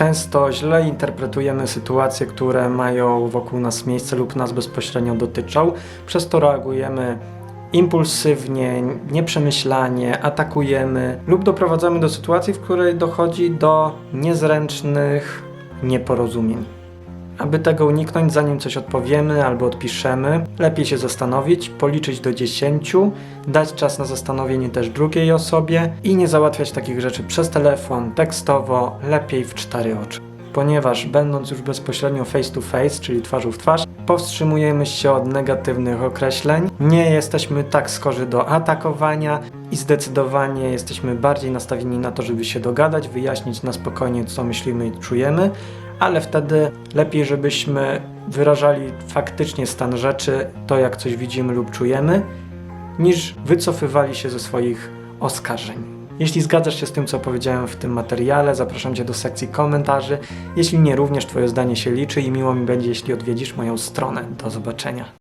Często źle interpretujemy sytuacje, które mają wokół nas miejsce lub nas bezpośrednio dotyczą, przez to reagujemy impulsywnie, nieprzemyślanie, atakujemy lub doprowadzamy do sytuacji, w której dochodzi do niezręcznych nieporozumień. Aby tego uniknąć, zanim coś odpowiemy albo odpiszemy, lepiej się zastanowić, policzyć do 10, dać czas na zastanowienie też drugiej osobie i nie załatwiać takich rzeczy przez telefon, tekstowo, lepiej w cztery oczy. Ponieważ będąc już bezpośrednio face to face, czyli twarzą w twarz, powstrzymujemy się od negatywnych określeń, nie jesteśmy tak skorzy do atakowania i zdecydowanie jesteśmy bardziej nastawieni na to, żeby się dogadać, wyjaśnić na spokojnie, co myślimy i czujemy, ale wtedy lepiej, żebyśmy wyrażali faktycznie stan rzeczy, to jak coś widzimy lub czujemy, niż wycofywali się ze swoich oskarżeń. Jeśli zgadzasz się z tym, co powiedziałem w tym materiale, zapraszam Cię do sekcji komentarzy. Jeśli nie, również Twoje zdanie się liczy i miło mi będzie, jeśli odwiedzisz moją stronę. Do zobaczenia.